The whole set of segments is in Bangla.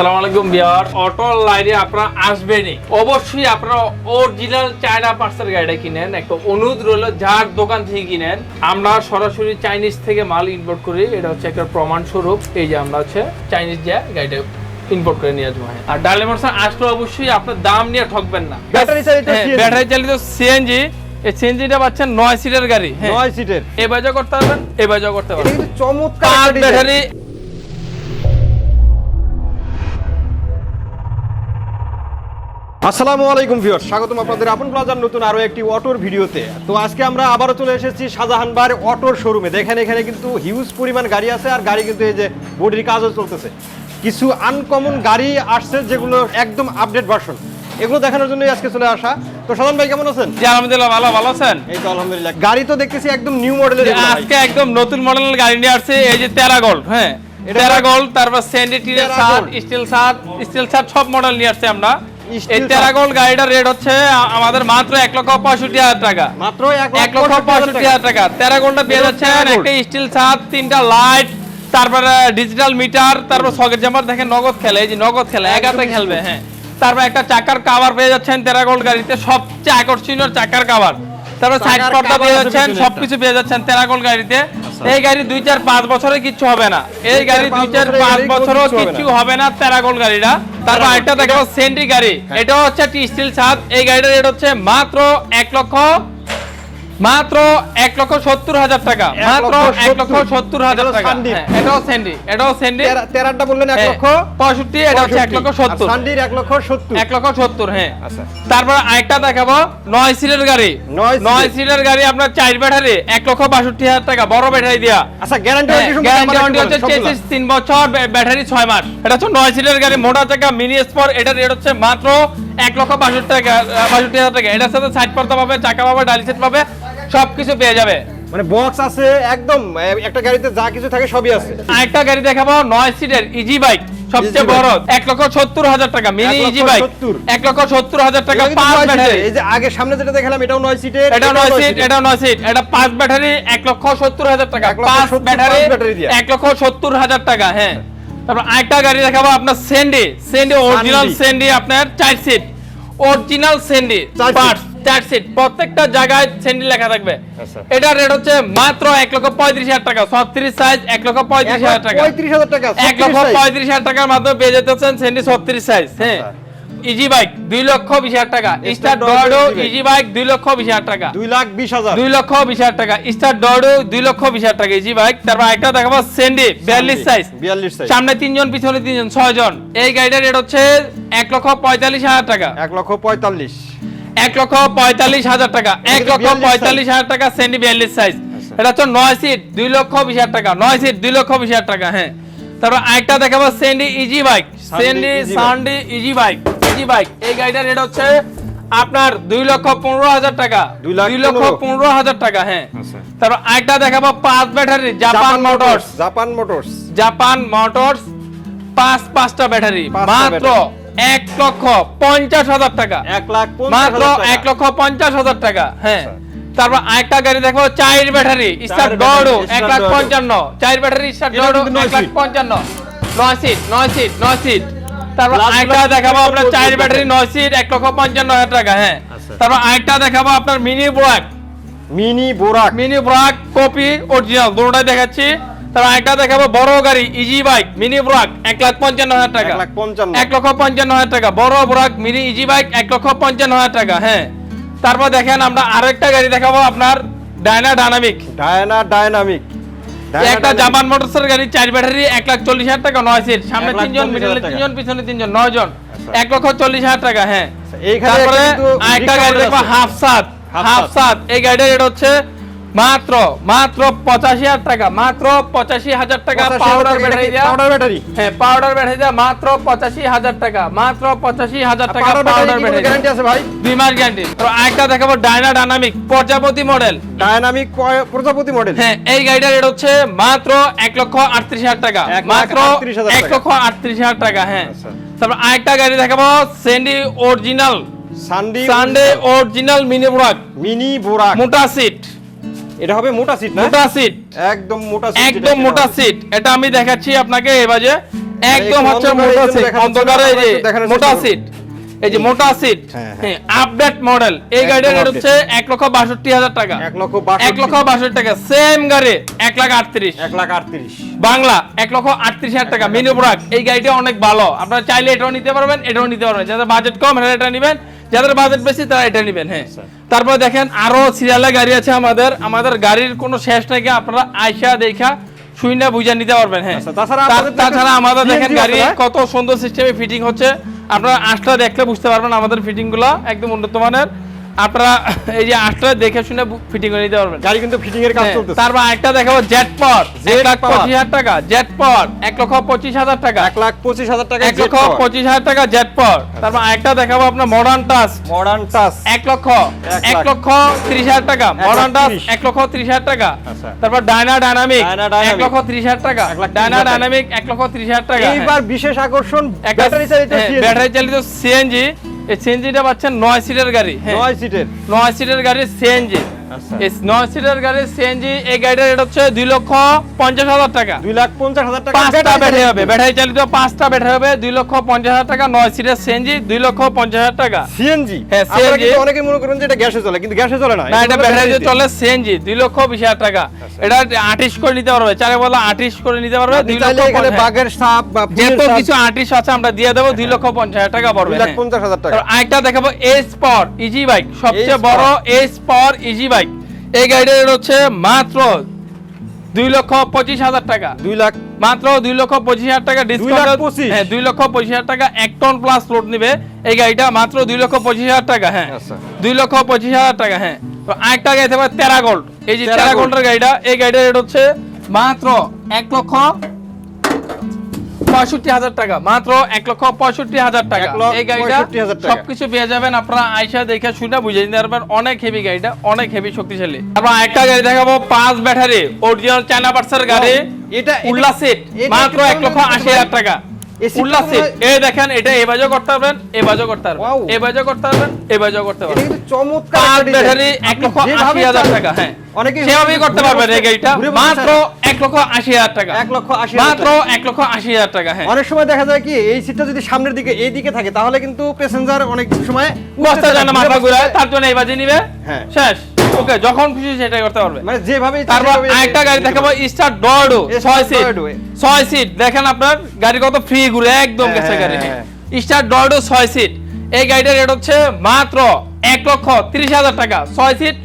আসসালামু আলাইকুম বিয়ার অটো লাইনে আপনারা আসবেনই। অবশ্যই আপনারা অরিজিনাল চায়না পার্সেল গাড়িটা কিনেন। একটা অনুরোধ রইল যার দোকান থেকে কিনেন আমরা সরাসরি চাইনিজ থেকে মাল ইম্পোর্ট করি। এটা হচ্ছে একটা প্রমাণ স্বরূপ। এই যে আমরা হচ্ছে চাইনিজ যে গাড়িটা ইম্পোর্ট করে নিয়ে আসব। হ্যাঁ। আর ডালে মোটরসাইকেল আসলে অবশ্যই আপনার দাম নিয়ে ঠকবেন না। ব্যাটারি চালিত হ্যাঁ, ব্যাটারি চালিত সিএনজি এই সিএনজিটা পাচ্ছেন নয় সিটের গাড়ি। হ্যাঁ নয় সিটের এ বাজাও করতে পারবেন এ বাজাও করতে পারবেন। চমৎকার ব্যাটারি আসসালামু আলাইকুম ভিউয়ার স্বাগতম আপনাদের আপন প্লাজার নতুন আরও একটি অটোর ভিডিওতে। তো আজকে আমরা আবারও চলে এসেছি শাহজাহান বার অটোর শোরুমে দেখেন এখানে কিন্তু হিউজ পরিমাণ গাড়ি আছে আর গাড়ি কিন্তু এই যে বডির কাজও চলতেছে। কিছু আনকমন গাড়ি আসছে যেগুলো একদম আপডেট ভার্সন এগুলো দেখানোর জন্যই আজকে চলে আসা। তো সাধারণ ভাই কেমন আছেন? জি আলহামদুলিল্লাহ ভালো ভালো আছেন? এই তো আলহামদুলিল্লাহ। গাড়ি তো দেখতেছি একদম নিউ মডেলের আজকে একদম নতুন মডেলের গাড়ি নিয়ে আসছে এই যে তেরা গোল্ড হ্যাঁ? এটা তেরা গোল্ড তারপর স্যান্ডি টিনের সাত স্টিল সাত স্টিল সাত সব মডেল নিয়ে আসছে আমরা। এই Steel তেরা গাড়িটার রেট হচ্ছে আমাদের মাত্র এক লক্ষ পঁয়ষট্টি হাজার টাকা। মাত্র এক লক্ষ পঁয়ষট্টি হাজার টাকা। তেরা পেয়ে যাচ্ছেন একটা স্টিল সাত তিনটা লাইট তারপরে ডিজিটাল মিটার তারপর সকেট জাম্পার দেখেন নগদ খেলে এই যে নগদ খেলে খেলবে হ্যাঁ। তারপর একটা চাকার কাভার পেয়ে যাচ্ছেন গাড়িতে সবচেয়ে আকর্ষণীয় চাকার কাভার তারপর সাইড পর্দা পেয়ে যাচ্ছেন সবকিছু পেয়ে যাচ্ছেন তেরা গাড়িতে। এই গাড়ি দুই চার পাঁচ বছরে কিচ্ছু হবে না। এই গাড়ি দুই চার পাঁচ বছরও কিচ্ছু হবে না। হবে না তেরা গোল্ড গাড়িটা। তারপর Gold। দেখাবো সেন্টি গাড়ি। এটা হচ্ছে স্টিল ছাদ। এই গাড়িটার রেট হচ্ছে মাত্র এক লক্ষ মাত্র এক লক্ষ সত্তর হাজার টাকা। মাত্র এক লক্ষ সত্তর। হাজার টাকা। হ্যাঁ, এটাও সেন্ডি এটাও তেরা- তেরাটা বললেন এক হ্যাঁ, লক্ষ পঁয়ষট্টি এটা হচ্ছে এক লক্ষ সত্তর। সান্ডির এক লক্ষ সত্তর। এক লক্ষ সত্তর হ্যাঁ। আচ্ছা। তারপর আরেকটা দেখাবো নয় সিটের গাড়ি। নয় সিটের। গাড়ি আপনার চার ব্যাটারি এক লক্ষ বাষট্টি হাজার টাকা বড় ব্যাটারি দিয়া। আচ্ছা গ্যারান্টি গ্যারান্টি হচ্ছে চেসিস তিন বছর ব্য- ব্যাটারি ছয় মাস। এটা হচ্ছে নয় সিটের গাড়ি মোটা চাকা মিনি স্পোর এটার রেট হচ্ছে মাত্র এক লক্ষ বাষট্টি টাকা বাষট্টি হাজার টাকা। এটার সাথে সাইড পর্দা পাবে চাকা পাবে ডালি সেট পাবে। সবকিছু পেয়ে যাবে। মানে বক্স আছে একদম একটা গাড়িতে যা কিছু থাকে সবই আছে। আরেকটা গাড়ি দেখাবো নয় সিটের ইজি বাইক সবচেয়ে বড় এক লক্ষ সত্তর হাজার টাকা মিনি ইজি বাইক। এক লক্ষ সত্তর হাজার টাকা পাঁচ ব্যাটারি এই যে আগে সামনে যেটা দেখালাম এটাও নয় সিটের এটা নয় সিট এটা নয় সিট এটা পাঁচ ব্যাটারি এক লক্ষ সত্তর হাজার টাকা পাঁচ ব্যাটারি। এক লক্ষ সত্তর হাজার টাকা হ্যাঁ। তারপর আরেকটা গাড়ি দেখাবো আপনার সেন্ডি সেন্ডি অরিজিনাল সেন্ডি আপনার চার সিট অরিজিনাল সেন্ডি পার্টস প্রত্যেকটা জায়গায় সেন্ডি লেখা থাকবে। আচ্ছা। এটার রেট হচ্ছে মাত্র এক লক্ষ পঁয়ত্রিশ হাজার টাকা। ছত্রিশ সাইজ এক লক্ষ পঁয়ত্রিশ হাজার টাকা। পঁয়ত্রিশ হাজার টাকা এক লক্ষ 36 পঁয়ত্রিশ হাজার টাকার মাধ্যমে পেয়ে যেতেছেন ছত্রিশ সাইজ হ্যাঁ। আচ্ছা। ইজি বাইক দুই লক্ষ বিশ হাজার টাকা। স্টার ডরডো ইজি বাইক দুই লক্ষ বিশ হাজার টাকা। দুই লাখ বিশ হাজার। দুই লক্ষ বিশ হাজার টাকা। স্টার ডরডো দুই লক্ষ বিশ হাজার টাকা ইজি বাইক তারপর একটা দেখাবো সেন্ডি বিয়াল্লিশ সাইজ বিয়াল্লিশ সাইজ সামনে তিনজন পিছনে তিনজন ছয় জন এই গাড়িটার রেট হচ্ছে এক লক্ষ পঁয়তাল্লিশ হাজার টাকা। এক লক্ষ পঁয়তাল্লিশ। এক লক্ষ পঁয়তাল্লিশ হাজার টাকা। এক লক্ষ 42 পঁয়তাল্লিশ হাজার টাকা সেন্ডি বিয়াল্লিশ সাইজ। আচ্ছা। এটা হচ্ছে নয় সিট দুই লক্ষ বিশ হাজার টাকা নয় সিট দুই লক্ষ বিশ হাজার টাকা হ্যাঁ। তারপর আরেকটা দেখাবো সেন্ডি easy bike সেন্ডি সান্ডি easy bike easy bike এই গাড়িটার রেট হচ্ছে আপনার দুই লক্ষ পনেরো হাজার টাকা। দুই লক্ষ পনেরো। হাজার টাকা হ্যাঁ। আচ্ছা। তারপর আরেকটা দেখাবো পাঁচ battery Japan motors Japan motors Japan motors পাঁচ পাঁচটা ব্যাটারি মাত্র এক লক্ষ পঞ্চাশ হাজার টাকা। এক লাখ মাত্র এক লক্ষ পঞ্চাশ হাজার টাকা হ্যাঁ। আচ্ছা। তারপর আরেকটা গাড়ি দেখো চার ব্যাটারি স্টার Star এক লাখ পঞ্চান্ন। চার ব্যাটারি স্টার নয় এক লাখ পঞ্চান্ন। নয় সিট নয় সিট নয় সিট। তারপর আরেকটা দেখাবো আপনার চার ব্যাটারি নয় সিট এক লক্ষ পঞ্চান্ন হাজার টাকা হ্যাঁ। আচ্ছা। তারপর আরেকটা দেখাবো আপনার মিনি ব্রাক। মিনি বোরাক। মিনি ব্রাক কপি অরিজিনাল দুটোটাই দেখাচ্ছি। আরেকটা দেখাবো বড় গাড়ি ইজি বাইক মিনি ব্রাক এক লাখ পঞ্চান্ন হাজার টাকা। এক লক্ষ পঞ্চান্ন হাজার টাকা বড় ব্রাক মিনি ইজি বাইক এক লক্ষ পঞ্চান্ন হাজার টাকা হ্যাঁ। তারপর দেখেন আমরা আরেকটা গাড়ি দেখাবো আপনার ডায়না ডায়নামিক ডায়না ডায়নামিক একটা জাপান মোটরসের গাড়ি চার ব্যাটারি এক লাখ চল্লিশ হাজার টাকা নয় সিট সামনে তিনজন মিডলে তিনজন পিছনে তিনজন নয় জন। আচ্ছা। এক লক্ষ চল্লিশ হাজার টাকা হ্যাঁ। তারপরে আরেকটা গাড়ি দেখব হাফ সাত হাফ। সাত এই গাড়িটার রেট হচ্ছে মাত্র মাত্র পঁচাশি হাজার টাকা মাত্র পঁচাশি হাজার টাকা পাউডার ব্যাটারি দেওয়া পাউডার ব্যাটারি হ্যাঁ পাউডার ব্যাটারি দেওয়া মাত্র পঁচাশি হাজার টাকা মাত্র পঁচাশি হাজার টাকা পাউডার ব্যাটারি গ্যারান্টি আছে ভাই? দুই মাস গ্যারান্টি তো আরেকটা দেখাবো ডায়না ডায়নামিক প্রজাপতি মডেল ডায়নামিক প্রজাপতি মডেল হ্যাঁ এই গাড়িটার রেট হচ্ছে মাত্র এক লক্ষ আটত্রিশ হাজার টাকা। এক মাত্র এক লক্ষ আটত্রিশ হাজার টাকা হ্যাঁ। আচ্ছা। তারপর আরেকটা গাড়ি দেখাবো সেন্ডি অরিজিনাল সানডি সানডে অরিজিনাল মিনি ব্রাক মিনি বোরাক মোটা সিট এটা হবে মোটা সিট না? মোটা সিট একদম মোটা সিট একদম মোটা সিট এটা আমি দেখাচ্ছি আপনাকে এবারে একদম হচ্ছে মোটা সিট অন্ধকারে এই যে মোটা সিট এই যে মোটা সিট হ্যাঁ, আপডেট মডেল এই গাড়িটার রেট হচ্ছে লক্ষ বাষট্টি হাজার টাকা। লক্ষ টাকা। সেম গাড়ি এক লাখ আটত্রিশ। এক লাখ আটত্রিশ। বাংলা এক লক্ষ আটত্রিশ হাজার টাকা। মিনি প্রোডাক্ট এই গাড়িটা অনেক ভালো। আপনারা চাইলে এটাও নিতে পারবেন এটাও নিতে পারবেন। যাদের বাজেট কম এটা নেবেন। যাদের বাজেট বেশি তারা এটা নেবেন হ্যাঁ। আচ্ছা। তারপর দেখেন আরও সিরিয়ালে গাড়ি আছে আমাদের। আমাদের গাড়ির কোনো শেষ নাকি আপনারা আইসা দেখা শুইনা বুঝা নিতে পারবেন হ্যাঁ। আচ্ছা, তাছাড়া আমাদের তাছাড়া আমাদের দেখেন গাড়ি কত সুন্দর সিস্টেমে ফিটিং হচ্ছে। আপনারা আসলে দেখলে বুঝতে পারবেন আমাদের ফিটিংগুলো একদম উন্নত মানের। আপনারা এই যে আটটা দেখে শুনে ফিটিং করে নিতে পারবেন। গাড়ি কিন্তু ফিটিং এর কাজ হ্যাঁ, চলতেছে। তারপর একটা দেখাবো জেট পাওয়ার এক লাখ পঁচিশ হাজার টাকা জেট পাওয়ার এক লক্ষ পঁচিশ হাজার টাকা। এক লাখ পঁচিশ হাজার টাকা এক লক্ষ পঁচিশ হাজার টাকা জেট পাওয়ার তারপর একটা দেখাবো আপনার মডার্ন টাচ মডার্ন টাচ এক লক্ষ। এক লক্ষ ত্রিশ হাজার টাকা। মডার্ন টাচ ত্রিশ। এক লক্ষ ত্রিশ হাজার টাকা। আচ্ছা। তারপর ডায়না ডায়নামিক এক লক্ষ ত্রিশ হাজার টাকা। ডায়না ডায়নামিক এক লক্ষ ত্রিশ হাজার টাকা। হ্যাঁ। এইবার বিশেষ আকর্ষণ একটা ব্যাটারি চালিত হ্যাঁ, ব্যাটারি চালিত সিএনজি এই সিএনজিটা পাচ্ছেন নয় সিটের গাড়ি। হ্যাঁ। নয় সিটের। নয় সিটের গাড়ি সিএনজি। এই নয় সিটের গাড়ি সিএনজি এই গাড়িটার রেট হচ্ছে দুই লক্ষ পঞ্চাশ হাজার টাকা। দুই লাখ পঞ্চাশ হাজার টাকা। পাঁচটা ব্যাটারি হবে ব্যাটারি চালিত পাঁচটা ব্যাটারি হবে দুই লক্ষ পঞ্চাশ হাজার টাকা নয় সিটের সিএনজি দুই লক্ষ পঞ্চাশ হাজার টাকা। সিএনজি হ্যাঁ, কিন্তু অনেকে মনে করেন যে এটা গ্যাসে চলে কিন্তু গ্যাসে চলে না। না এটা ব্যাটারিতে চলে সিএনজি দুই লক্ষ বিশ হাজার টাকা। এটা আটিশ করে নিতে পারবে চারে বলা করে নিতে পারবে দুই লক্ষ এখানে বাঘের সাপ বা যত কিছু আটিশ আছে আমরা দিয়ে দেবো দুই লক্ষ পঞ্চাশ হাজার টাকা পড়বে দুই লাখ হ্যাঁ। পঞ্চাশ হাজার টাকা। আরেকটা দেখাবো এস পাওয়ার ইজি বাইক সবচেয়ে বড় এস পাওয়ার ইজি বাইক এই গাড়িটার রেট হচ্ছে মাত্র দুই লক্ষ পঁচিশ হাজার টাকা। দুই লাখ মাত্র দুই লক্ষ পঁচিশ হাজার টাকা ডিসকাউন্ট? হ্যাঁ দুই লক্ষ পঁচিশ হাজার টাকা এক টন প্লাস লোড নিবে। এই গাড়িটা মাত্র দুই লক্ষ পঁচিশ হাজার টাকা হ্যাঁ। আচ্ছা। দুই লক্ষ পঁচিশ হাজার টাকা হ্যাঁ। তো আরেকটা গাড়ি থাকবে তেরা গোল্ড এই যে তেরা গোল্ডের গাড়িটা এই গাড়িটার রেট হচ্ছে মাত্র এক লক্ষ পঁয়ষট্টি হাজার টাকা। মাত্র এক লক্ষ পঁয়ষট্টি হাজার টাকা। এই গাড়িটা। সবকিছু পেয়ে যাবেন আপনারা আইসা দেখে শুনে বুঝে নিতে পারবেন অনেক হেভি গাড়িটা অনেক হেভি শক্তিশালী। তারপর একটা গাড়ি দেখাবো পাঁচ ব্যাটারি অরিজিনাল চায়না পার্সার গাড়ি এটা উল্লা সেট মাত্র এক লক্ষ আশি হাজার টাকা। উল্লাস সিট এই দেখেন এটা এই করতে পারবেন এই করতে পারবেন। এই করতে পারবেন এই করতে পারবেন কিন্তু চমৎকার পাঁচ ব্যাটারি এক লক্ষ যেভাবে আশি হাজার টাকা হ্যাঁ। অনেকেই সেভাবেই করতে পারবেন এই গাড়িটা মাত্র চায়। এক লক্ষ আশি হাজার টাকা। লক্ষ মাত্র লক্ষ আশি হাজার টাকা হ্যাঁ। অনেক সময় দেখা যায় কি এই সিটটা যদি সামনের দিকে এই দিকে থাকে তাহলে কিন্তু প্যাসেঞ্জার অনেক সময় বস্তা মাথা ঘুরায় তার জন্য এই বাজে নিবে। হ্যাঁ। শেষ। ওকে যখন খুশি সেটাই করতে পারবে। মানে যেভাবে তারপর আরেকটা গাড়ি দেখাবো স্টার ডরডো Star ছয় সিট Dorado, ছয় সিট দেখেন আপনার গাড়ি কত ফ্রি ঘুরে একদম হ্যাঁ, গেছে হ্যাঁ, গাড়ি। হ্যাঁ। স্টার ডরডো ছয় সিট এই গাড়িটার রেট হচ্ছে মাত্র এক লক্ষ তিরিশ হাজার টাকা। ছয় সিট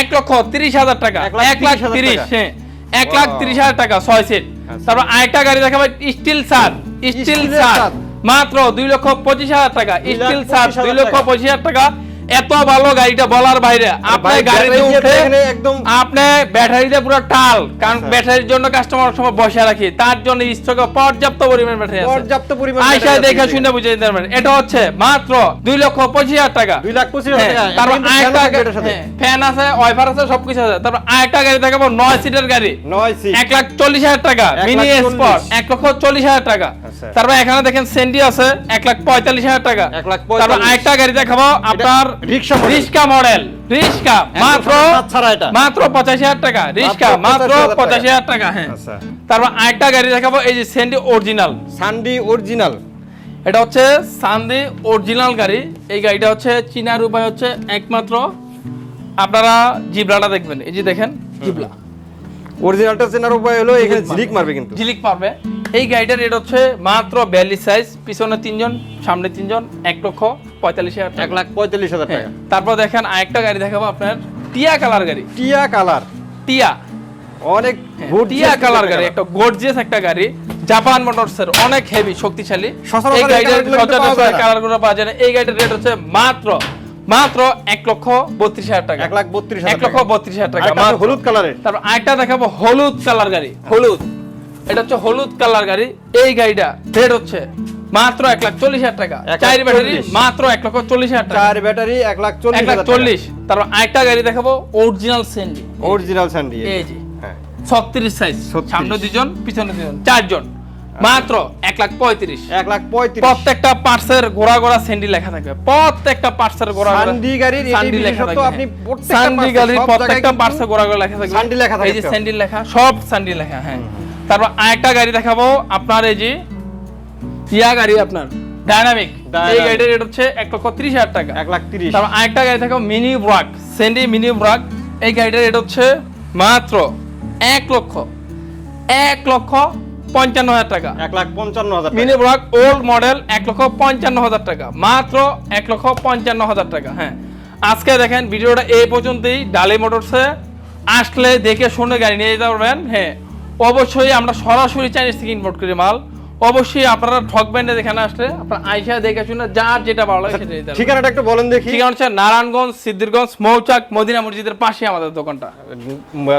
এক লক্ষ তিরিশ হাজার টাকা। এক লাখ এক লাখ তিরিশ হাজার তিরিশ টাকা। হ্যাঁ এক লাখ Wow. তিরিশ হাজার টাকা ছয় সিট আচ্ছা। তারপর আরেকটা গাড়ি দেখাবো স্টিল সার স্টিল সার মাত্র দুই লক্ষ পঁচিশ হাজার টাকা। স্টিল সার দুই লক্ষ টাকা। পঁচিশ হাজার টাকা। এত ভালো গাড়িটা বলার বাইরে। আপনার গাড়িতে উঠে একদম আপনি ব্যাটারিতে পুরো টাল কারণ আচ্ছা। ব্যাটারির জন্য কাস্টমার সময় বসে রাখি। তার জন্য স্টকে পর্যাপ্ত পরিমাণ ব্যাটারি আছে। পর্যাপ্ত পরিমাণ আইসা দেখে শুনে বুঝে নিতে পারবেন। এটা হচ্ছে মাত্র দুই লক্ষ পঁচিশ হাজার টাকা। দুই লাখ পঁচিশ হাজার হ্যাঁ, টাকা। তারপর আরেকটা। ফ্যান আছে ওয়াইফার আছে সবকিছু আছে। তারপর আরেকটা গাড়ি দেখাবো নয় সিটের গাড়ি। নয় সিট এক লাখ চল্লিশ হাজার টাকা মিনি স্পট চল্লিশ। এক লক্ষ চল্লিশ হাজার টাকা। আচ্ছা। তারপর এখানে দেখেন সেন্ডি আছে এক লাখ পঁয়তাল্লিশ হাজার টাকা। এক লাখ তারপর। আরেকটা গাড়ি দেখাবো আপনার রিক্সা রিক্সা মডেল রিক্সা। মাত্র ছাড়া এটা। মাত্র পঁচাশি হাজার টাকা। রিক্সা মাত্র পঁচাশি হাজার টাকা হ্যাঁ। আচ্ছা। তারপর আরেকটা গাড়ি দেখাবো এই যে স্যান্ডি অরিজিনাল স্যান্ডি অরিজিনাল এটা হচ্ছে সান্দি অরিজিনাল গাড়ি। এই গাড়িটা হচ্ছে চীনার উপায় হচ্ছে একমাত্র। আপনারা জিবলাটা দেখবেন। এই যে দেখেন জিবলা অরিজিনালটা চেনার উপায় হলো এখানে ঝিলিক মারবে কিন্তু। ঝিলিক পারবে এই গাড়িটার রেট হচ্ছে মাত্র বিয়াল্লিশ সাইজ পিছনে তিনজন সামনে তিনজন এক লক্ষ পঁয়তাল্লিশ হাজার এক লাখ পঁয়তাল্লিশ হাজার হ্যাঁ। টাকা। তারপর দেখেন আরেকটা গাড়ি দেখাবো আপনার টিয়া কালার গাড়ি। টিয়া কালার। টিয়া। অনেক হ্যাঁ, টিয়া কালার গাড়ি একটা গর্জিয়াস একটা গাড়ি। জাপান মোটরসের অনেক হেভি শক্তিশালী। এই গাড়িটার পাওয়া যায় কালারগুলো পাওয়া যায় না। এই গাড়িটার রেট হচ্ছে মাত্র মাত্র এক লক্ষ বত্রিশ হাজার টাকা। এক লাখ বত্রিশ এক লক্ষ বত্রিশ হাজার টাকা। হলুদ কালারের। তারপর আরেকটা দেখাবো হলুদ কালার গাড়ি হলুদ। এটা হচ্ছে হলুদ কালার গাড়ি এই গাড়িটা রেট হচ্ছে মাত্র এক লাখ চল্লিশ হাজার টাকা। চার ব্যাটারি মাত্র এক লক্ষ চল্লিশ হাজার টাকা। চার ব্যাটারি এক লাখ চল্লিশ লাখ চল্লিশ। তারপর আরেকটা গাড়ি দেখাবো অরিজিনাল সেন্ডি অরিজিনাল সানডি এই হ্যাঁ ছত্রিশ সাইজ সামনে দুজন পিছনে দুজন চারজন। মাত্র এক লাখ পঁয়ত্রিশ। এক লাখ পঁয়ত্রিশ। প্রত্যেকটা পার্টসের গোড়া গোড়া সেন্ডি লেখা থাকবে। প্রত্যেকটা পার্টসের গোড়া সানডি গাড়ির সান্ডি লেখা থাকবে। আপনি এ, গাড়ির প্রত্যেকটা গোড়া গোড়া লেখা থাকবে। সান্ডি লেখা এই যে স্যান্ডি লেখা সব স্যান্ডি লেখা হ্যাঁ। তারপর আরেকটা গাড়ি দেখাবো আপনার এই যে ইয়া গাড়ি আপনার ডায়নামিক এই। গাড়িটার রেট হচ্ছে এক লক্ষ ত্রিশ হাজার টাকা। এক লাখ তিরিশ। তারপর আরেকটা গাড়ি মিনি ব্রাক সেন্ডি মিনি ব্রাক এই গাড়িটার রেট হচ্ছে মাত্র এক লক্ষ এক লক্ষ পঞ্চান্ন হাজার টাকা। এক লাখ পঞ্চান্ন হাজার মিনি ব্লক ওল্ড মডেল এক লক্ষ পঞ্চান্ন হাজার টাকা। মাত্র এক লক্ষ পঞ্চান্ন হাজার টাকা হ্যাঁ। আজকে দেখেন ভিডিওটা এই পর্যন্তই। ডালি মোটরসে আসলে দেখে শুনে গাড়ি নিয়ে যেতে পারবেন হ্যাঁ। অবশ্যই আমরা সরাসরি চাইনিজ থেকে ইম্পোর্ট করি মাল। অবশ্যই আপনারা ঠকবেন না এখানে আসলে আপনার আইসা দেখে শুনে যার যেটা ভালো লাগে সেটা ঠিকানাটা একটু বলেন দেখি। ঠিকানা হচ্ছে নারায়ণগঞ্জ সিদ্ধিরগঞ্জ মৌচাক মদিনা মসজিদের পাশে আমাদের দোকানটা।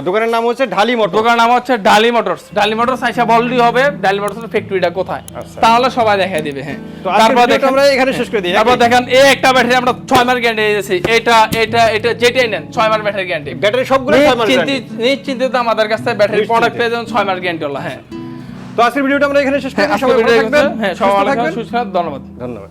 দোকানের নাম হচ্ছে ঢালি মোটর দোকানের নাম হচ্ছে ডালি মোটরস। ডালি মোটরস আইসা বললেই হবে ডালি মোটরস ফ্যাক্টরিটা কোথায়? আচ্ছা। তাহলে সবাই দেখাই দিবে হ্যাঁ। তো আজকের ভিডিওটা আমরা এখানে শেষ করে দিই তারপর দেখেন এই একটা ব্যাটারি আমরা ছয় মাস গ্যারান্টি দিয়েছি। এটা এটা এটা যেটাই নেন ছয় মাস ব্যাটারি গ্যারান্টি ব্যাটারি সবগুলো ছয় মাস নিশ্চিন্তিত guarantee। নিশ্চিন্তিত আমাদের কাছে ব্যাটারি প্রোডাক্ট পেয়ে যাবেন ছয় মাস গ্যারান্টি হ্যাঁ। তো আজকের ভিডিওটা আমরা এখানে শেষ করি হ্যাঁ দিই। সবাই ভালো থাকবেন হ্যাঁ সবাই সুস্থ থাকবেন। ধন্যবাদ ধন্যবাদ